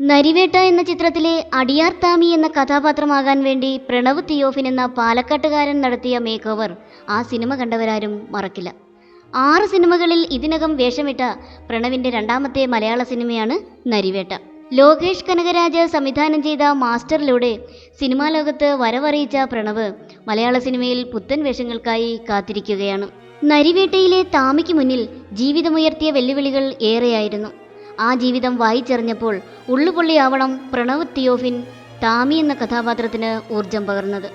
നരിവേട്ട എന്ന ചിത്രത്തിലെ അടിയാർ താമി എന്ന കഥാപാത്രമാകാൻ വേണ്ടി പ്രണവ് തിയോഫിൻ എന്ന പാലക്കാട്ടുകാരൻ നടത്തിയ മേക്ക് ഓവർ ആ സിനിമ കണ്ടവരാരും മറക്കില്ല. ആറ് സിനിമകളിൽ ഇതിനകം വേഷമിട്ട പ്രണവിന്റെ രണ്ടാമത്തെ മലയാള സിനിമയാണ് നരിവേട്ട. ലോകേഷ് കനകരാജ് സംവിധാനം ചെയ്ത മാസ്റ്ററിലൂടെ സിനിമാ ലോകത്ത് വരവറിയിച്ച പ്രണവ് മലയാള സിനിമയിൽ പുത്തൻ വേഷങ്ങൾക്കായി കാത്തിരിക്കുകയാണ്. നരിവേട്ടയിലെ താമിക്ക് മുന്നിൽ ജീവിതമുയർത്തിയ വെല്ലുവിളികൾ ഏറെയായിരുന്നു. ആ ജീവിതം വായിച്ചറിഞ്ഞപ്പോൾ ഉള്ളുപൊള്ളിയാവണം പ്രണവ് തിയോഫിൻ താമി എന്ന കഥാപാത്രത്തിന് ഊർജം പകർന്നത്.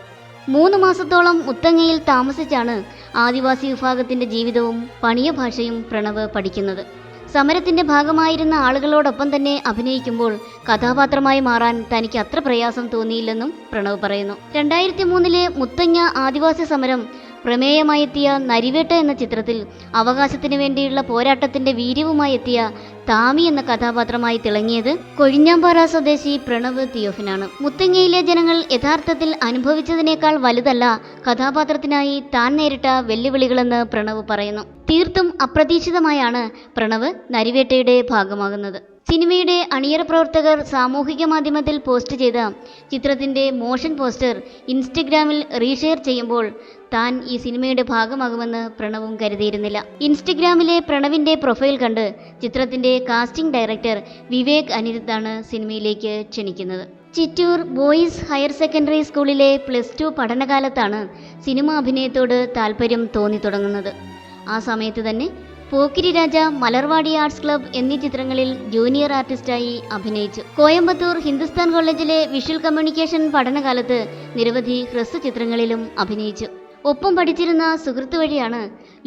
മൂന്ന് മാസത്തോളം മുത്തങ്ങയിൽ താമസിച്ചാണ് ആദിവാസി വിഭാഗത്തിന്റെ ജീവിതവും പണിയ ഭാഷയും പ്രണവ് പഠിക്കുന്നത്. സമരത്തിന്റെ ഭാഗമായിരുന്ന ആളുകളോടൊപ്പം തന്നെ അഭിനയിക്കുമ്പോൾ കഥാപാത്രമായി മാറാൻ തനിക്ക് അത്ര പ്രയാസം തോന്നിയില്ലെന്നും പ്രണവ് പറയുന്നു. രണ്ടായിരത്തി മൂന്നിലെ മുത്തങ്ങ ആദിവാസി സമരം പ്രമേയമായി എത്തിയ നരിവേട്ട എന്ന ചിത്രത്തിൽ അവകാശത്തിന് വേണ്ടിയുള്ള പോരാട്ടത്തിന്റെ വീര്യവുമായി എത്തിയ താമി എന്ന കഥാപാത്രമായി തിളങ്ങിയത് കൊഴിഞ്ഞാമ്പാറ സ്വദേശി പ്രണവ് തിയോഫിനാണ്. മുത്തങ്ങയിലെ ജനങ്ങൾ യഥാർത്ഥത്തിൽ അനുഭവിച്ചതിനേക്കാൾ വലുതല്ല കഥാപാത്രത്തിനായി താൻ നേരിട്ട വെല്ലുവിളികളെന്ന് പ്രണവ് പറയുന്നു. തീർത്തും അപ്രതീക്ഷിതമായാണ് പ്രണവ് നരിവേട്ടയുടെ ഭാഗമാകുന്നത്. സിനിമയുടെ അണിയറ പ്രവർത്തകർ സാമൂഹിക മാധ്യമത്തിൽ പോസ്റ്റ് ചെയ്ത ചിത്രത്തിന്റെ മോഷൻ പോസ്റ്റർ ഇൻസ്റ്റഗ്രാമിൽ റീഷെയർ ചെയ്യുമ്പോൾ താൻ ഈ സിനിമയുടെ ഭാഗമാകുമെന്ന് പ്രണവും കരുതിയിരുന്നില്ല. ഇൻസ്റ്റഗ്രാമിലെ പ്രണവിന്റെ പ്രൊഫൈൽ കണ്ട് ചിത്രത്തിന്റെ കാസ്റ്റിംഗ് ഡയറക്ടർ വിവേക് അനിരുദ്ധാണ് സിനിമയിലേക്ക് ക്ഷണിക്കുന്നത്. ചിറ്റൂർ ബോയ്സ് ഹയർ സെക്കൻഡറി സ്കൂളിലെ പ്ലസ് ടു പഠനകാലത്താണ് സിനിമ അഭിനയത്തോട് താല്പര്യം തോന്നി തുടങ്ങുന്നത്. ആ സമയത്ത് തന്നെ പോക്കിരി രാജ മലർവാടി ആർട്സ് ക്ലബ് എന്നീ ചിത്രങ്ങളിൽ ജൂനിയർ ആർട്ടിസ്റ്റായി അഭിനയിച്ചു. കോയമ്പത്തൂർ ഹിന്ദുസ്ഥാൻ കോളേജിലെ വിഷ്വൽ കമ്മ്യൂണിക്കേഷൻ പഠനകാലത്ത് നിരവധി ഹ്രസ്വ ചിത്രങ്ങളിലും അഭിനയിച്ചു. ഒപ്പം പഠിച്ചിരുന്ന സുഹൃത്ത് വഴിയാണ്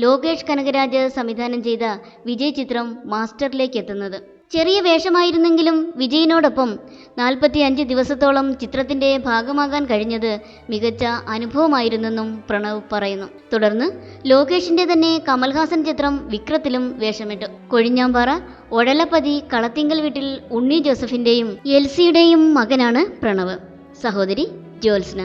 ലോകേഷ് കനകരാജ് സംവിധാനം ചെയ്ത വിജയ് ചിത്രം മാസ്റ്ററിലേക്ക് എത്തുന്നത്. ചെറിയ വേഷമായിരുന്നെങ്കിലും വിജയിനോടൊപ്പം നാൽപ്പത്തി അഞ്ച് ദിവസത്തോളം ചിത്രത്തിന്റെ ഭാഗമാകാൻ കഴിഞ്ഞത് മികച്ച അനുഭവമായിരുന്നെന്നും പ്രണവ് പറയുന്നു. തുടർന്ന് ലോകേഷിന്റെ തന്നെ കമൽഹാസൻ ചിത്രം വിക്രത്തിലും വേഷമിട്ടു. കൊഴിഞ്ഞാമ്പാറ ഒഴലപ്പതി കളത്തിങ്കൽ വീട്ടിൽ ഉണ്ണി ജോസഫിന്റെയും എൽസിയുടെയും മകനാണ് പ്രണവ്. സഹോദരി ജ്യോത്സ്ന